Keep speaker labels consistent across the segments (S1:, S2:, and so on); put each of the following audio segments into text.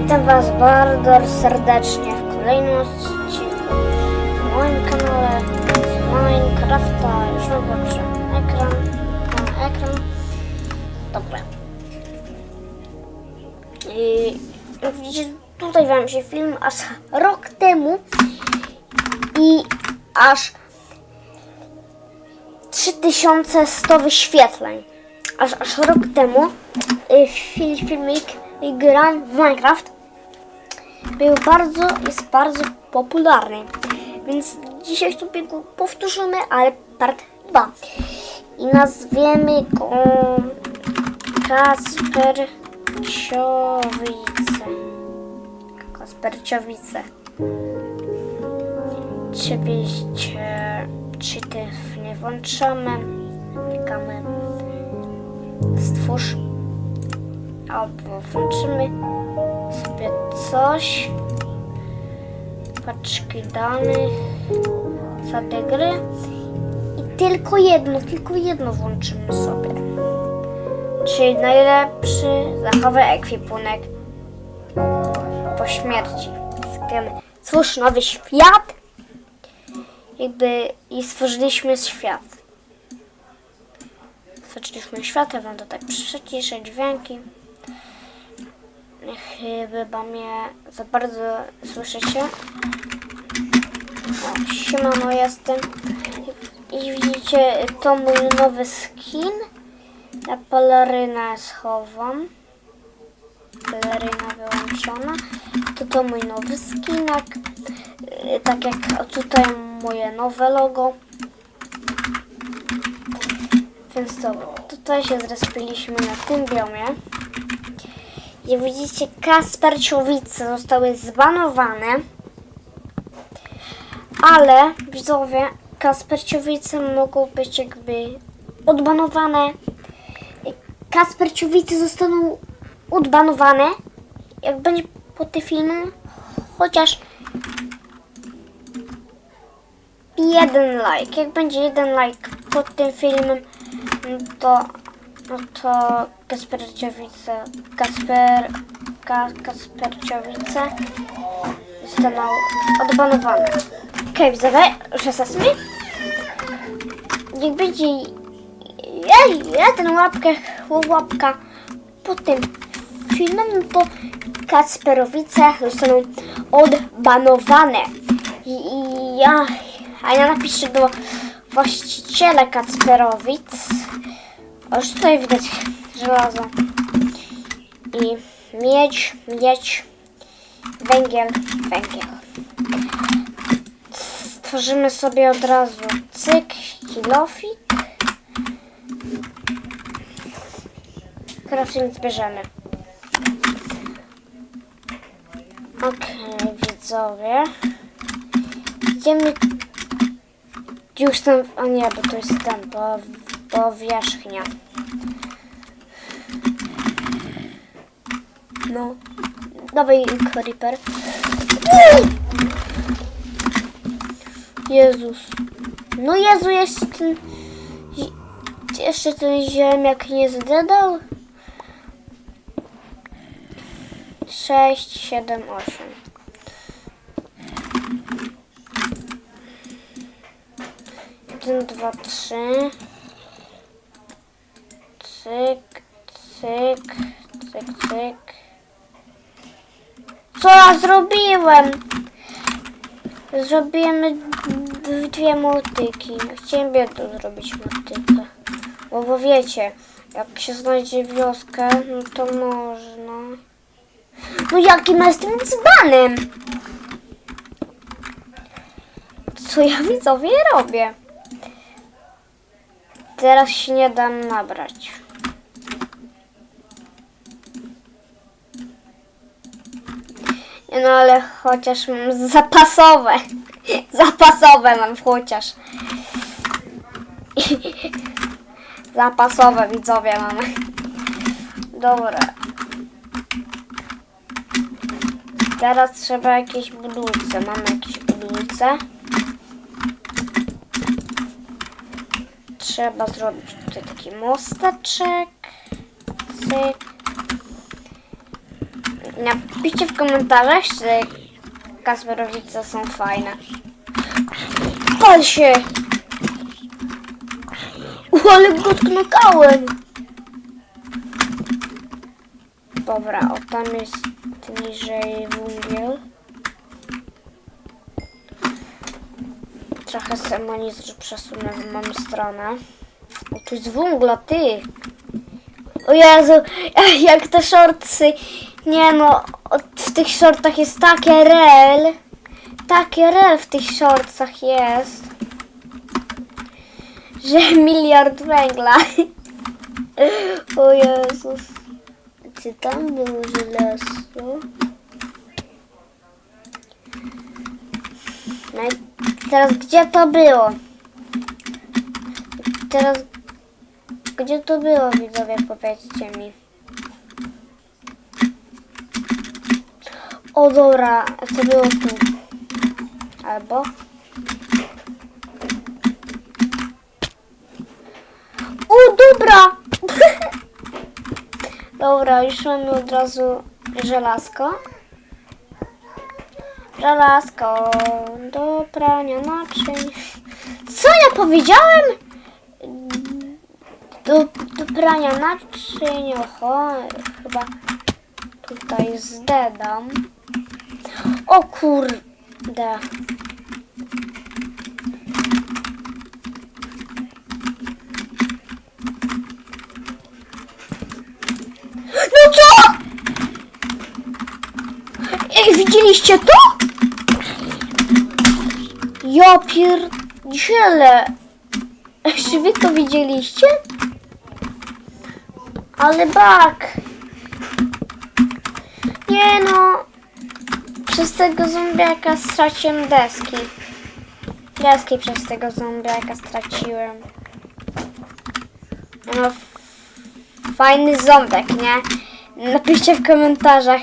S1: Witam Was bardzo serdecznie w kolejnym odcinku na moim kanale z Minecrafta. Już wyłączę ekran. Na ekran. Dobra. I widzicie, tutaj Wam się film aż rok temu i aż 3100 wyświetleń. Aż, aż rok temu y, fil- filmik gram w Minecraft był bardzo, jest bardzo popularny. Więc dzisiaj sobie go powtórzymy, ale part 2. I nazwiemy go Kasperciowice. Kasperciowice. Oczywiście cheatów nie włączamy. Klikamy stwórz albo włączymy sobie coś. Paczki danych, zasady gry i tylko jedno, tylko jedno włączymy sobie. Czyli najlepszy zachowy ekwipunek po śmierci. Skrymy. Stwórz nowy świat jakby i stworzyliśmy świat. Stworzyliśmy świat, ja wam to tak przyciszę dźwięki. Chyba mnie za bardzo słyszycie. O, siemano jestem. I widzicie, to mój nowy skin. Ja pelerynę schowam. Peleryna wyłączona. To to mój nowy skinak. Yy, Tak jak tutaj moje nowe logo. Więc to tutaj się zrespiliśmy na tym biomie. Jak widzicie, Kasperciowice zostały zbanowane. Ale widzowie, Kasperciowice mogą być jakby odbanowane. Kasperciowice zostaną odbanowane, jak będzie po tym filmie, chociaż jeden like. Jak będzie jeden like pod tym filmem, to, no to Kasperciowice, Kasper, Ka, Kasperciowice zostaną odbanowane. Okej, okay, widzowie, już jesteśmy. Jak będzie Ej, jeden łapkę, łapka pod tym filmem, to Kasperowice zostaną odbanowane. I, i ja, a ja napiszę do właściciela Kacperowic. O, już tutaj widać żelazo. I miedź, miedź, węgiel, węgiel. Stworzymy sobie od razu cyk, kilofik. Crafting zbierzemy. Okej, widzowie. Idziemy już tam, a nie, bo to jest ten, bo, bo wierzchnia. No. Dawaj, Creeper. Jezus. No Jezu, jeszcze ten... Jeszcze ten ziemniak nie zdedał. 6, 7, 8. Jeden, dwa, trzy. Cyk, cyk, cyk, cyk. Co ja zrobiłem? Zrobimy d- dwie motyki. Chciałem biedną zrobić motykę. Bo, bo wiecie, jak się znajdzie wioskę, no to można. No jakim jestem dzbanem? Co ja widzowie robię? Teraz się nie dam nabrać. No, ale chociaż mam zapasowe. Zapasowe mam chociaż. Zapasowe widzowie mamy. Dobra. Teraz trzeba jakieś budulce. Mamy jakieś budulce. Trzeba zrobić tutaj taki mosteczek. Cyk. Napiszcie w komentarzach, czy Kasperowice są fajne. Pal się! U, ale go knokałem! Dobra, o tam jest niżej węgiel. Trochę semoniz przesunę w moją stronę. O, tu jest węgla, ty! O Jezu, jak te shortsy. Nie no, w tych shortach jest takie rel. Takie rel w tych shortsach jest. Że miliard węgla. O Jezus. Czy tam było żelazo? No teraz gdzie to było? Teraz gdzie to było widzowie powiedzcie mi. O dobra, to było tu. Albo O dobra! dobra, już mamy od razu żelazko. Żelazko do prania naczyń. Co ja powiedziałem? Do, do prania naczyń. Oho, chyba tutaj zdedam. O kurde. No co? Ej, widzieliście to? Ja pierdzielę. Czy wy to widzieliście? Ale bak. Nie no. Przez tego zombiaka straciłem deski. Deski przez tego zombiaka straciłem. No, fajny ząbek, nie? Napiszcie w komentarzach.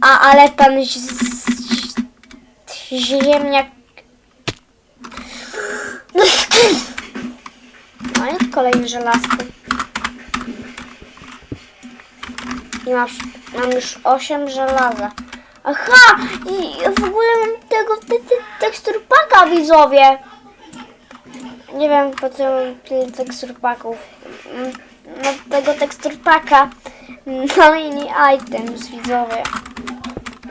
S1: A, ale pan ziemniak... No i kolejny żelazko. I masz, mam już 8 żelaza. Aha! I w ogóle mam tego te, te, teksturpaka widzowie. Nie wiem po co mam tyle teksturpaków. Mm, No tego teksturpaka. No i nie items widzowie.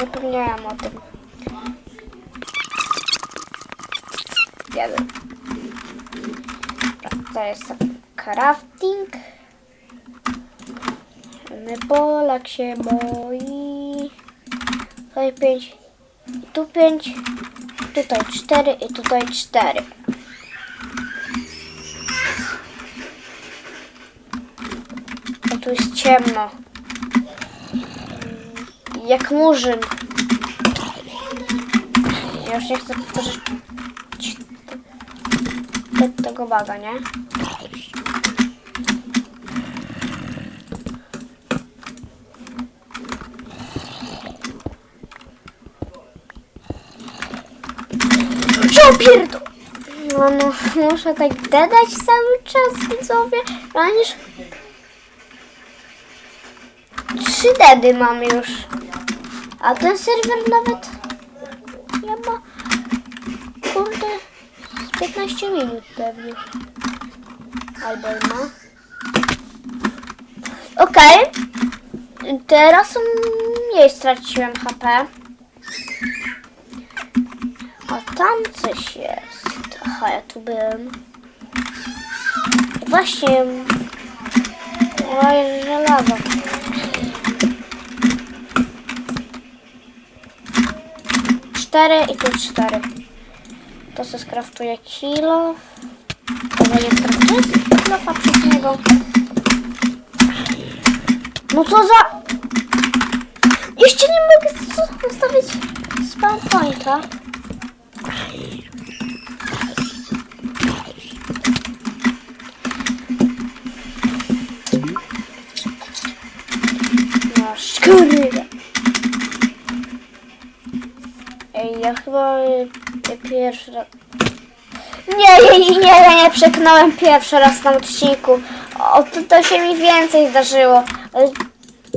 S1: Zapomniałam o tym. Jeden. Dobra, To jest crafting. Polak się boi. Tutaj pięć. I tu pięć. Tutaj cztery i tutaj cztery. A tu jest ciemno. Jak murzyn. Ja już nie chcę powtórzyć te- tego baga, nie? Co pierdol... No, no, muszę tak dedać cały czas, widzowie. Przecież... Trzy dedy mam już. A ten serwer nawet... Ja ma... Kurde... z 15 minut pewnie. Albo ma. Okej. Teraz mniej straciłem HP. Tam coś jest. Aha, ja tu byłem. Właśnie. Oj, żelazo. Cztery i tu cztery. To se skraftuję kilo. To nie skraftuję kilofa przez niego. No co za... Jeszcze nie mogę zostawić spawn pointa. No szkurde. Ej, ja chyba y, pierwszy raz... Nie, nie, nie, ja nie przeknąłem pierwszy raz na odcinku. O, to, to się mi więcej zdarzyło. Ale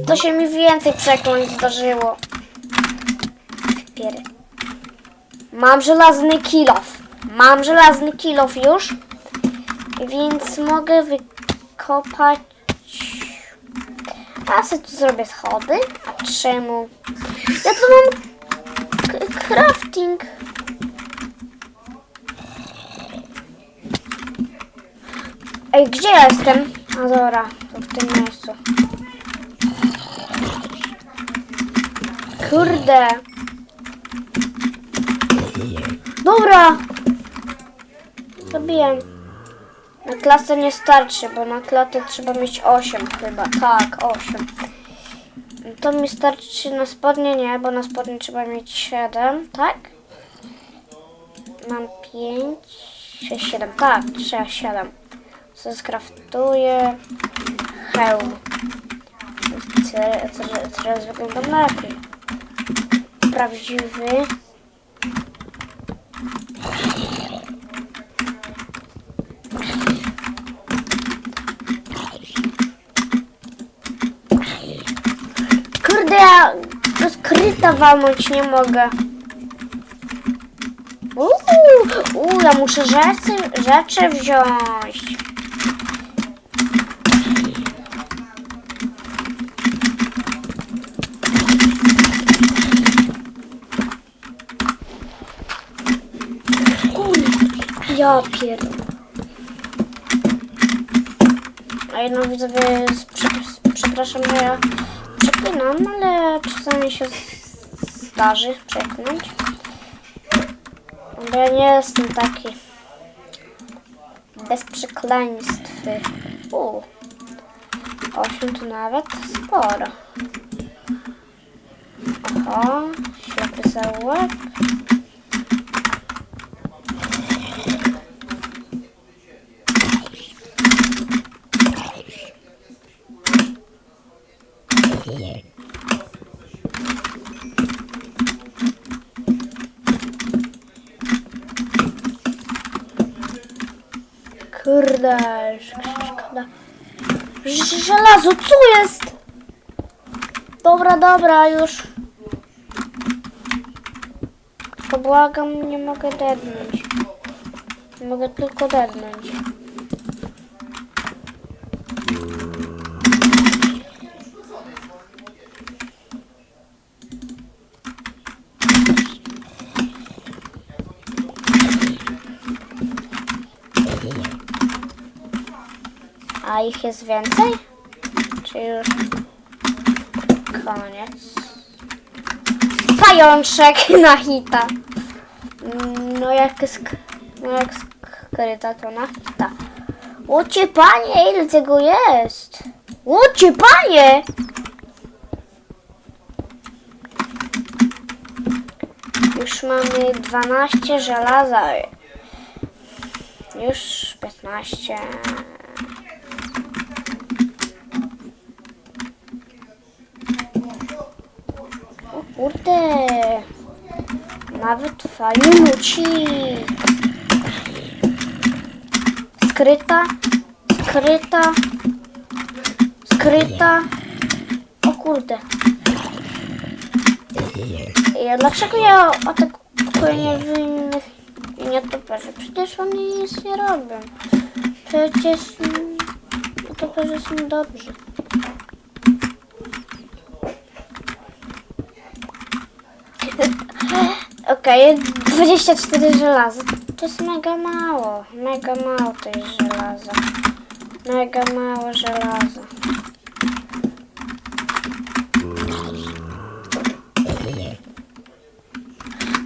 S1: To się mi więcej przekleństw zdarzyło. Piery. Mam żelazny kilof. Mam żelazny kilof już. Więc mogę wykopać... A sobie tu zrobię schody. A czemu? Ja tu mam crafting. Ej, gdzie ja jestem? A dobra, to w tym miejscu. Kurde. Dobra. Zabiję. Na klasę nie starczy, bo na klatę trzeba mieć 8 chyba. Tak, 8. To mi starczy na spodnie nie, bo na spodnie trzeba mieć 7, tak? Mam 5, 6, 7. Tak, trzeba 7. Co skraftuję? Hełm. Teraz, wyglądam lepiej. Prawdziwy. Kurde, ja skryta walnąć nie mogę. Uuu, uu, ja muszę rzeczy, rzeczy wziąć. Ja pierdolę. A jedno widzowie, przepraszam, że ja przeklinam, ale czasami się zdarzy przeklinać. Bo ja nie jestem taki bez przekleństw. U. Osiem to nawet sporo. Aha, ślepy zaułek. Kurde, sz- szkoda. Żelazo, co jest? Dobra, dobra, już. Tylko błagam, nie mogę dednąć. Mogę tylko dednąć. A ich jest więcej? Czy już koniec? Pajączek na hita. No jak sk- no jak skryta to na hita. Łocie panie, ile tego jest? Łocie panie! Już mamy 12 żelaza. Już 15. kurde. Nawet fajny lucik. Skryta. Skryta. Skryta. O kurde. Ja, dlaczego ja atakuję niewinnych nietoperzy? Przecież oni nic nie robią. Przecież nietoperze są dobrzy. Okej, 24 żelaza. To jest mega mało. Mega mało to jest żelaza. Mega mało żelaza.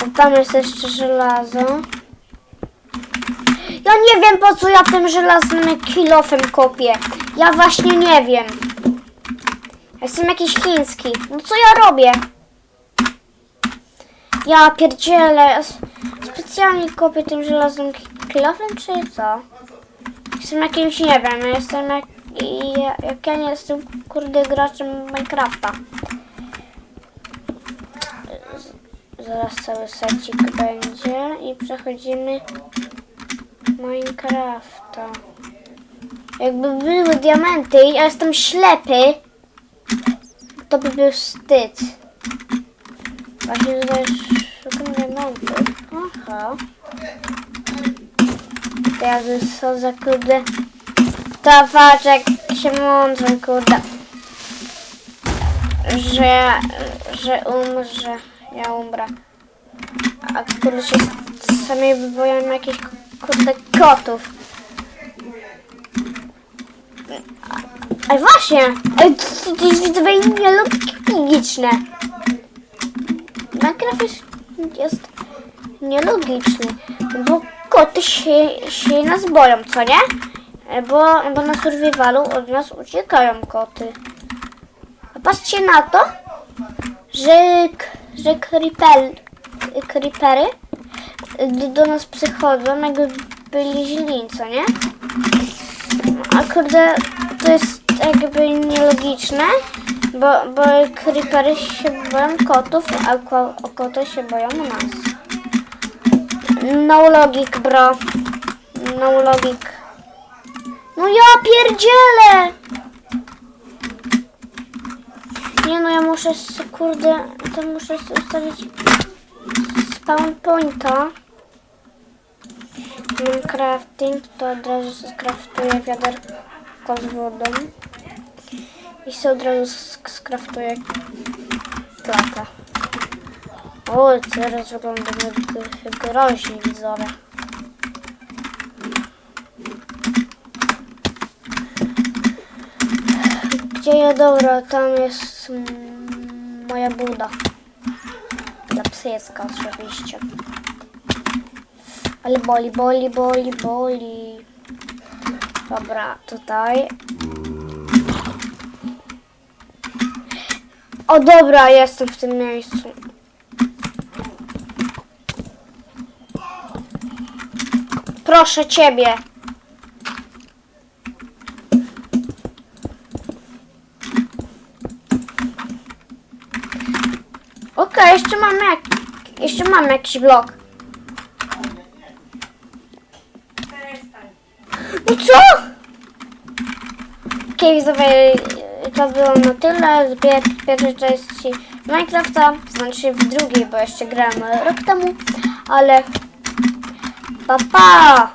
S1: A tam jest jeszcze żelazo. Ja nie wiem po co ja tym żelaznym kilofem kopię. Ja właśnie nie wiem. Jestem jakiś chiński. No co ja robię? Ja pierdzielę. Specjalnie kopię tym żelaznym kilofem, czy co? Jestem jakimś, nie wiem, jestem jak... Jak ja nie jestem, kurde, graczem Minecrafta. Zaraz cały secik będzie i przechodzimy Minecrafta. Jakby były diamenty, ja jestem ślepy. to by był wstyd. Właśnie tutaj diamentów. Aha. Jezu, co za kurde. Dawać jak się mądrze, kurde. Że, że umrze. Ja umrę. A kurde się sami boją jakichś kurde kotów. Ej, właśnie! To to jest widzowie nielogiczne. Minecraft jest, jest nielogiczny, bo koty się, się nas boją, co nie? Bo, bo na survivalu od nas uciekają koty. A patrzcie na to, że, że creeper, creepery do nas przychodzą, jakby byli źli, co nie? A kurde, to jest jakby nielogiczne, bo, bo creepery się boją kotów, a ko, koty się boją nas. No logic, bro. No logic. No ja pierdzielę! Nie no, ja muszę, kurde, to muszę ustawić spawn pointa. Mam crafting, to od razu skraftuję wiaderko z wodą. I się od razu sk- skraftuję klatę. O, teraz wyglądamy g- groźnie widzowie. Gdzie ja dobra, tam jest mm, moja buda. Dla psyjecka oczywiście. Ale boli, boli, boli, boli. Dobra, tutaj. O dobra, jestem w tym miejscu. Proszę ciebie. Okej, jeszcze mamy jak... jeszcze mamy jakiś blok. No co? Okej, widzowie, to było na tyle. Z pier- pierwszej części Minecrafta, znaczy w drugiej, bo jeszcze grałem rok temu, ale pa pa!